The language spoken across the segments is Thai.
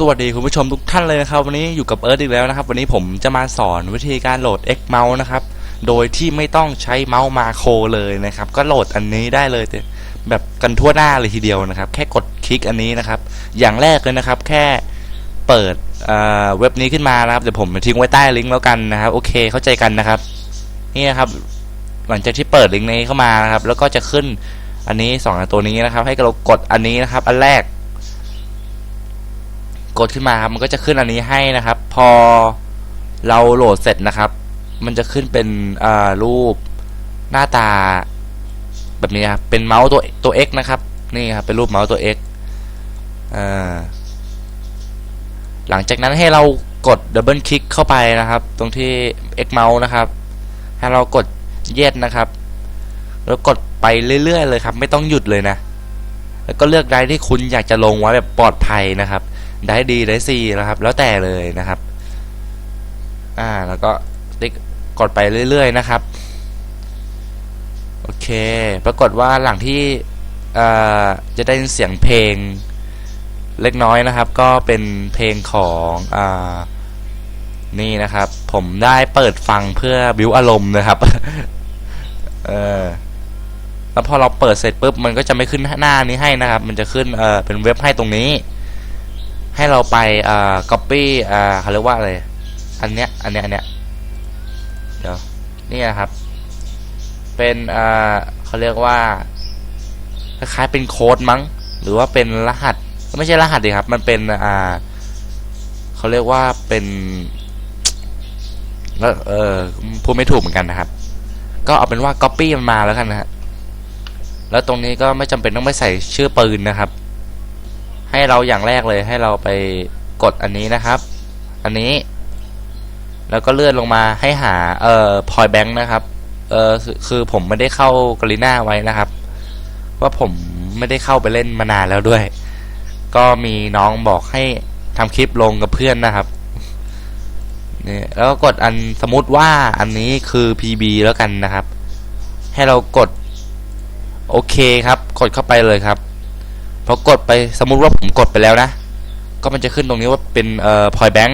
สวัสดีคุณผู้ชมทุกท่านเลยนะครับ วันนี้อยู่กับเอิร์ธอีกแล้วนะครับ วันนี้ผมจะมาสอนวิธีการโหลด X Mouse นะครับ โดยที่ไม่ต้องใช้เมาส์มาโครเลยนะครับ ก็โหลดอันนี้ได้เลยแต่แบบกันทั่วหน้าเลยทีเดียวนะครับ แค่กดคลิกอันนี้นะครับ อย่างแรกเลยนะครับ แค่เปิดเอ่อเว็บนี้ขึ้นมานะครับเดี๋ยวผมทิ้งไว้ใต้ลิงก์แล้วกันนะครับ โอเคเข้าใจกันนะครับ นี่นะครับ หลังจากที่เปิดลิงก์นี้เข้ามานะครับ แล้วก็จะขึ้นอันนี้สองตัวนี้นะครับ ให้เรากดอันนี้นะครับ อันแรก กดขึ้นมาครับมันก็จะขึ้นอันนี้ให้นะครับ พอเราโหลดเสร็จนะครับ มันจะขึ้นเป็นรูปหน้าตา แบบนี้ครับเป็นเมาส์ตัวตัว X นะครับนี่ครับเป็นรูปเมาส์ตัว X อ่าหลังจากนั้นให้เรากดดับเบิลคลิกเข้าไปนะครับ ตรงที่ X เมาส์นะครับ ให้เรากดเย็ดนะครับ แล้วกดไปเรื่อยๆเลยครับ ไม่ต้องหยุดเลยนะ แล้วก็เลือกไดร์ที่คุณอยากจะลงไว้แบบปลอดภัยนะครับ ได้ดีได้ซีนะครับ แล้วแต่เลยนะครับ อ่า แล้วก็ติ๊กกดไปเรื่อย ๆ นะครับ โอเค ปรากฏว่าหลังที่เอ่อจะได้เสียงเพลงเล็กน้อยนะครับ ก็เป็นเพลงของอ่านี่นะครับ ผมได้เปิดฟังเพื่อบิวอารมณ์นะครับ เออแล้วพอเราเปิดเสร็จปุ๊บมันก็จะไม่ขึ้นหน้านี้ให้นะครับ มันจะขึ้นเออเป็นเว็บให้ตรงนี้ ให้เราไปอ่ copy เอ่อเขาเรียกว่าอะไร อันเนี้ย อันเนี้ย อันเนี้ย เดี๋ยว นี่นะครับ เป็นเอ่อเขาเรียกว่า คล้ายๆ เป็นโค้ดมั้ง หรือว่าเป็นรหัส ไม่ใช่รหัสดิครับ มันเป็นอ่าเขาเรียกว่าเป็นแล้วเออพูดไม่ถูกเหมือนกันนะครับ ก็เอาเป็นว่า copy มันมาแล้วกันนะฮะแล้วตรงนี้ก็ไม่จำเป็นต้องไปใส่ชื่อปืนนะครับ ให้เราอย่างแรกเลยให้เราไปกดอันนี้นะครับ อันนี้ แล้วก็เลื่อนลงมาให้หาเอ่อพอยแบงค์นะครับเออคือผมไม่ได้เข้ากรีน่าไว้นะครับ ว่าผมไม่ได้เข้าไปเล่นมานานแล้วด้วย ก็มีน้องบอกให้ทำคลิปลงกับเพื่อนนะครับนี่แล้วก็กดอันสมมติว่าอันนี้คือ PB แล้วกันนะครับ ให้เรากด โอเคครับ กดเข้าไปเลยครับ พอกดไปสมมุติว่าผมกดไปแล้วนะ ก็มันจะขึ้นตรงนี้ว่าเป็นเอ่อ point bank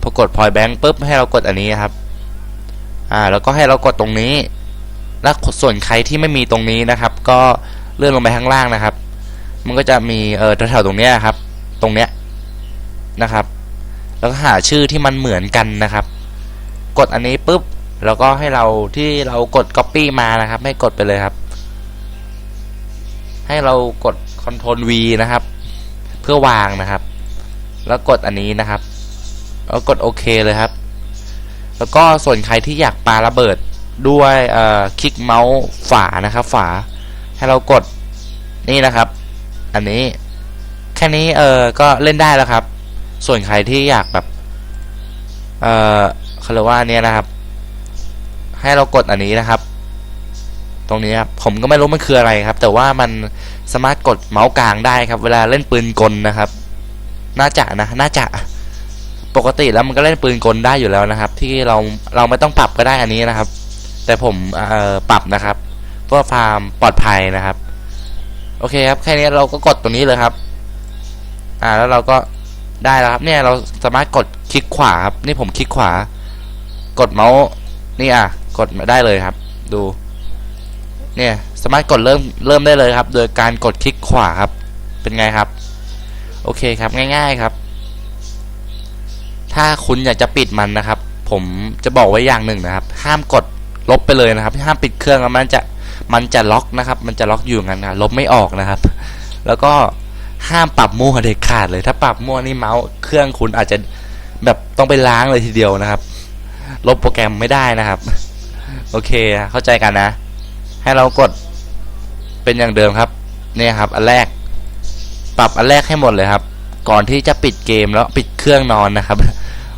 พอกด point bank ปุ๊บให้เรากดอันนี้ครับ อ่า แล้วก็ให้เรากดตรงนี้ แล้วส่วนใครที่ไม่มีตรงนี้นะครับ ก็เลื่อนลงไปข้างล่างนะครับ มันก็จะมีเอ่อแถวๆตรงเนี้ยครับ ตรงเนี้ยนะครับ แล้วก็หาชื่อที่มันเหมือนกันนะครับ กดอันนี้ปุ๊บแล้วก็ให้เราที่เรากด copy มานะครับ ให้กดไปเลยครับ ให้เรากด Ctrl V นะครับ เพื่อวางนะครับ แล้วกดอันนี้นะครับ แล้วกดโอเคเลยครับ แล้วก็ส่วนใครที่อยากปาระเบิดด้วยคลิกเมาส์ฝานะครับ ฝา ให้เรากดนี่นะครับ อันนี้แค่นี้เออก็เล่นได้แล้วครับ ส่วนใครที่อยากแบบ เออเขาเรียกว่าเนี้ยนะครับ ให้เรากดอันนี้นะครับ ตรงนี้ครับผมก็ไม่รู้มันคืออะไรครับ แต่ว่ามันสามารถกดเมาส์กลางได้ครับ เวลาเล่นปืนกลนะครับ น่าจะนะน่าจะปกติแล้วมันก็เล่นปืนกลได้อยู่แล้วนะครับ ที่เราเราไม่ต้องปรับก็ได้อันนี้นะครับ แต่ผมปรับนะครับ เพื่อความปลอดภัยนะครับ โอเคครับแค่นี้เราก็กดตรงนี้เลยครับ อ่าแล้วเราก็ได้แล้วครับ เนี่ยเราสามารถกดคลิกขวาครับ นี่ผมคลิกขวา กดเมาส์นี่อะ กดมาได้เลยครับ ดู เนี่ยสามารถกดเริ่มเริ่มได้เลยครับ โดยการกดคลิกขวาครับ เป็นไงครับ โอเคครับง่าย ๆครับ ถ้าคุณอยากจะปิดมันนะครับ ผมจะบอกไว้อย่างหนึ่งนะครับ ห้ามกดลบไปเลยนะครับ ห้ามปิดเครื่องมันจะมันจะล็อกนะครับ มันจะล็อกอยู่งั้นนะลบไม่ออกนะครับ แล้วก็ห้ามปรับมั่วเด็ดขาดเลย ถ้าปรับมั่วนี่เมาส์เครื่องคุณอาจจะแบบต้องไปล้างเลยทีเดียวนะครับ ลบโปรแกรมไม่ได้นะครับ โอเคเข้าใจกันนะ ให้เรากดเป็นอย่างเดิมครับเนี่ยครับ อันแรก ปรับอันแรกให้หมดเลยครับ ก่อนที่จะปิดเกมแล้วปิดเครื่องนอนนะครับ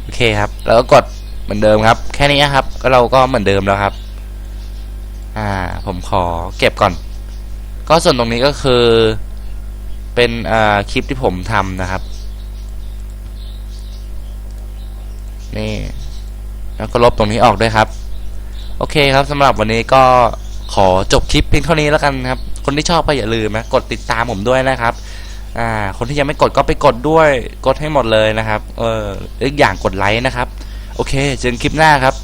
โอเคครับ แล้วก็กดเหมือนเดิมครับ แค่นี้ครับ ก็เราก็เหมือนเดิมแล้วครับ อ่า ผมขอเก็บก่อน ก็ส่วนตรงนี้ก็คือ เป็นอ่าคลิปที่ผมทำนะครับ นี่ แล้วก็ลบตรงนี้ออกด้วยครับ โอเคครับสำหรับวันนี้ก็ ขอจบคลิปเพียงเท่านี้แล้วกันครับ คนที่ชอบก็อย่าลืมนะกดติดตามผมด้วยนะครับอ่าคนที่ยังไม่กดก็ไปกดด้วยกดให้หมดเลยนะครับ เอออีกอย่างกดไลค์นะครับ โอเคเจอกันคลิปหน้าครับ